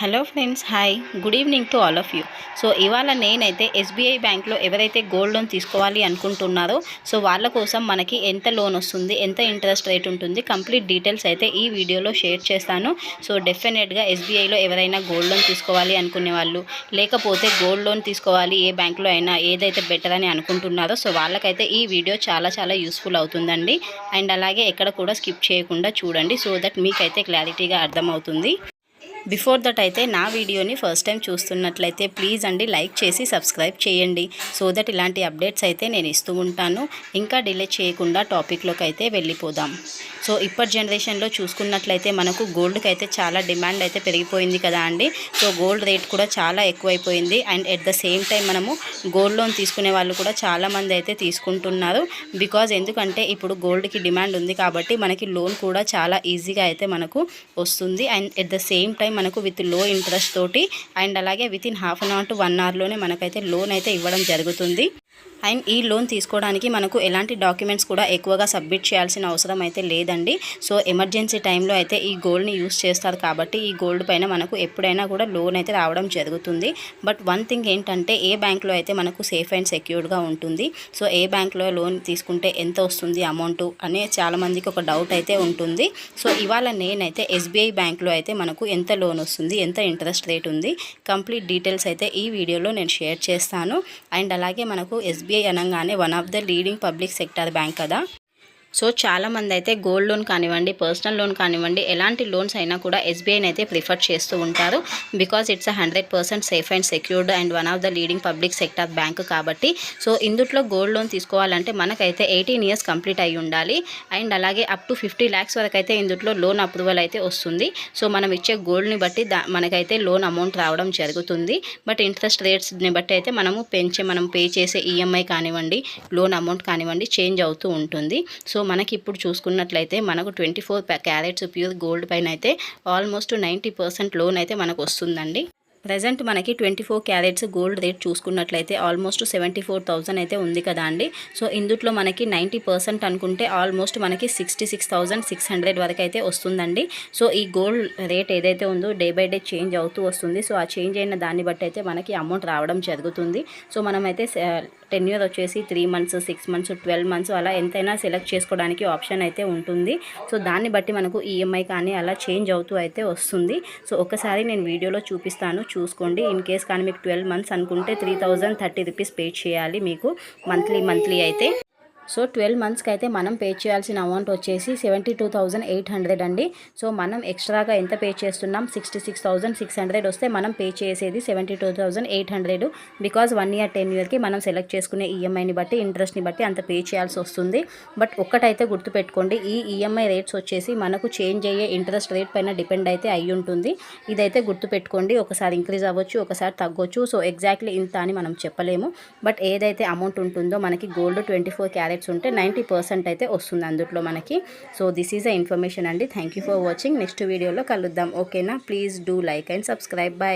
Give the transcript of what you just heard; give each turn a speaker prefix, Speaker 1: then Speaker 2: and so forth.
Speaker 1: Hello friends hi good evening to all of you so ఇవాళ నేనైతే SBI బ్యాంక్లో ఎవరైతే గోల్డ్ లోన్ తీసుకోవాలి అనుకుంటున్నారో సో వాళ్ళ కోసం మనకి ఎంత లోన్ వస్తుంది ఎంత ఇంట్రెస్ట్ రేట్ ఉంటుంది కంప్లీట్ డీటెయిల్స్ అయితే ఈ వీడియోలో షేర్ చేస్తాను. సో డెఫినెట్గా ఎస్బీఐలో ఎవరైనా గోల్డ్ లోన్ తీసుకోవాలి అనుకునే వాళ్ళు లేకపోతే గోల్డ్ లోన్ తీసుకోవాలి ఏ బ్యాంక్లో అయినా ఏదైతే బెటర్ అని అనుకుంటున్నారో సో వాళ్ళకైతే ఈ వీడియో చాలా చాలా యూస్ఫుల్ అవుతుందండి. అండ్ అలాగే ఎక్కడ కూడా స్కిప్ చేయకుండా చూడండి సో దట్ మీకైతే క్లారిటీగా అర్థమవుతుంది. బిఫోర్ దట్ అయితే నా వీడియోని ఫస్ట్ టైం చూస్తున్నట్లయితే ప్లీజ్ అండి లైక్ చేసి సబ్స్క్రైబ్ చేయండి. సో దట్ ఇలాంటి అప్డేట్స్ అయితే నేను ఇస్తూ ఉంటాను. ఇంకా డిలే చేయకుండా టాపిక్లోకి అయితే వెళ్ళిపోదాం. సో ఇప్పటి జనరేషన్లో చూసుకున్నట్లయితే మనకు గోల్డ్కి అయితే చాలా డిమాండ్ అయితే పెరిగిపోయింది కదా అండి. సో గోల్డ్ రేట్ కూడా చాలా ఎక్కువైపోయింది. And at the same time మనము గోల్డ్ లోన్ తీసుకునే వాళ్ళు కూడా చాలామంది అయితే తీసుకుంటున్నారు. బికాజ్ ఎందుకంటే ఇప్పుడు గోల్డ్కి డిమాండ్ ఉంది కాబట్టి మనకి లోన్ కూడా చాలా ఈజీగా అయితే మనకు వస్తుంది. And at the same time మనకు విత్లో ఇంట్రెస్ట్ తోటి అండ్ అలాగే within half an hour to one అవర్లోనే మనకైతే లోన్ అయితే ఇవ్వడం జరుగుతుంది. అండ్ ఈ లోన్ తీసుకోవడానికి మనకు ఎలాంటి డాక్యుమెంట్స్ కూడా ఎక్కువగా సబ్మిట్ చేయాల్సిన అవసరం అయితే లేదండి. సో ఎమర్జెన్సీ టైంలో అయితే ఈ గోల్డ్ని యూస్ చేస్తారు కాబట్టి ఈ గోల్డ్ పైన మనకు ఎప్పుడైనా కూడా లోన్ అయితే రావడం జరుగుతుంది. బట్ వన్ థింగ్ ఏంటంటే ఏ బ్యాంక్లో అయితే మనకు సేఫ్ అండ్ సెక్యూర్డ్గా ఉంటుంది సో ఏ బ్యాంక్లో లోన్ తీసుకుంటే ఎంత వస్తుంది అమౌంట్ అనే చాలామందికి ఒక డౌట్ అయితే ఉంటుంది. సో ఇవాళ నేనైతే ఎస్బీఐ బ్యాంక్లో అయితే మనకు ఎంత లోన్ వస్తుంది ఎంత ఇంట్రెస్ట్ రేట్ ఉంది కంప్లీట్ డీటెయిల్స్ అయితే ఈ వీడియోలో నేను షేర్ చేస్తాను. అండ్ అలాగే మనకు ఎస్బీఐ అనగానే one of the leading public sector bank కదా? సో చాలామంది అయితే గోల్డ్ లోన్ కానివ్వండి పర్సనల్ లోన్ కానివ్వండి ఎలాంటి లోన్స్ అయినా కూడా ఎస్బీఐని అయితే ప్రిఫర్ చేస్తూ ఉంటారు. Because it's hundred percent safe and secured and one of the leading public sector bank కాబట్టి. సో ఇందుట్లో గోల్డ్ లోన్ తీసుకోవాలంటే మనకైతే ఎయిటీన్ ఇయర్స్ కంప్లీట్ అయి ఉండాలి. అండ్ అలాగే అప్ టు ఫిఫ్టీ ల్యాక్స్ వరకు అయితే ఇందుట్లో లోన్ అప్రూవల్ అయితే వస్తుంది. సో మనం ఇచ్చే గోల్డ్ని బట్టి దా మనకైతే లోన్ అమౌంట్ రావడం జరుగుతుంది. బట్ ఇంట్రెస్ట్ రేట్స్ని బట్టి అయితే మనము పెంచే మనం పే చేసే ఈఎంఐ కానివ్వండి లోన్ అమౌంట్ కానివ్వండి చేంజ్ అవుతూ ఉంటుంది. సో మనకి ఇప్పుడు చూసుకున్నట్లయితే మనకు twenty four carats pure gold పైన అయితే ఆల్మోస్ట్ నైంటీ పర్సెంట్ లోన్ అయితే మనకు వస్తుందండి. ప్రజెంట్ మనకి twenty four carats gold rate చూసుకున్నట్లయితే ఆల్మోస్ట్ సెవెంటీ ఫోర్ థౌసండ్ అయితే ఉంది కదా అండి. సో ఇందుట్లో మనకి నైంటీ పర్సెంట్ అనుకుంటే ఆల్మోస్ట్ మనకి sixty six thousand six hundred వరకు అయితే వస్తుందండి. సో ఈ గోల్డ్ రేట్ ఏదైతే ఉందో డే బై డే చేంజ్ అవుతూ వస్తుంది. సో ఆ చేంజ్ అయిన దాన్ని బట్టి అయితే మనకి అమౌంట్ రావడం జరుగుతుంది. సో మనమైతే టెన్ ఇయర్ వచ్చేసి three months six months twelve months అలా ఎంతైనా సెలెక్ట్ చేసుకోవడానికి ఆప్షన్ అయితే ఉంటుంది. సో దాన్ని బట్టి మనకు ఈఎంఐ కానీ అలా చేంజ్ అవుతూ అయితే వస్తుంది. సో ఒకసారి నేను వీడియోలో చూపిస్తాను. చూసుకోండి. ఇన్ కేస్ కానీ మీకు ట్వెల్వ్ మంత్స్ అనుకుంటే three thousand thirty rupees pay చేయాలి మీకు మంత్లీ మంత్లీ అయితే. సో ట్వెల్వ్ మంత్స్కి అయితే మనం పే చేయాల్సిన అమౌంట్ వచ్చేసి seventy two thousand eight hundred అండి. సో మనం ఎక్స్ట్రాగా ఎంత పే చేస్తున్నాం? Sixty six thousand six hundred వస్తే మనం పే చేసేది seventy two thousand eight hundred. Because one year ten ఇయర్కి మనం సెలెక్ట్ చేసుకునే ఈఎంఐని బట్టి ఇంట్రెస్ట్ని బట్టి అంత పే చేయాల్సి వస్తుంది. బట్ ఒక్కటైతే గుర్తుపెట్టుకోండి ఈ ఈఎంఐ రేట్స్ వచ్చేసి మనకు చేంజ్ అయ్యే ఇంట్రెస్ట్ రేట్ పైన డిపెండ్ అయితే అయి ఉంటుంది. ఇదైతే గుర్తుపెట్టుకోండి ఒకసారి ఇంక్రీజ్ అవ్వచ్చు ఒకసారి తగ్గొచ్చు. సో ఎగ్జాక్ట్లీ ఇంత అని మనం చెప్పలేము. బట్ ఏదైతే అమౌంట్ ఉంటుందో మనకి gold twenty four carat packets ఉంటే నైంటీ పర్సెంట్ అయితే వస్తుంది అందులో మనకి. So this is a information అండి. థ్యాంక్ ఫర్ వాచింగ్ నెక్స్ట్ వీడియోలో కలుద్దాం. ఓకేనా please do like and subscribe bye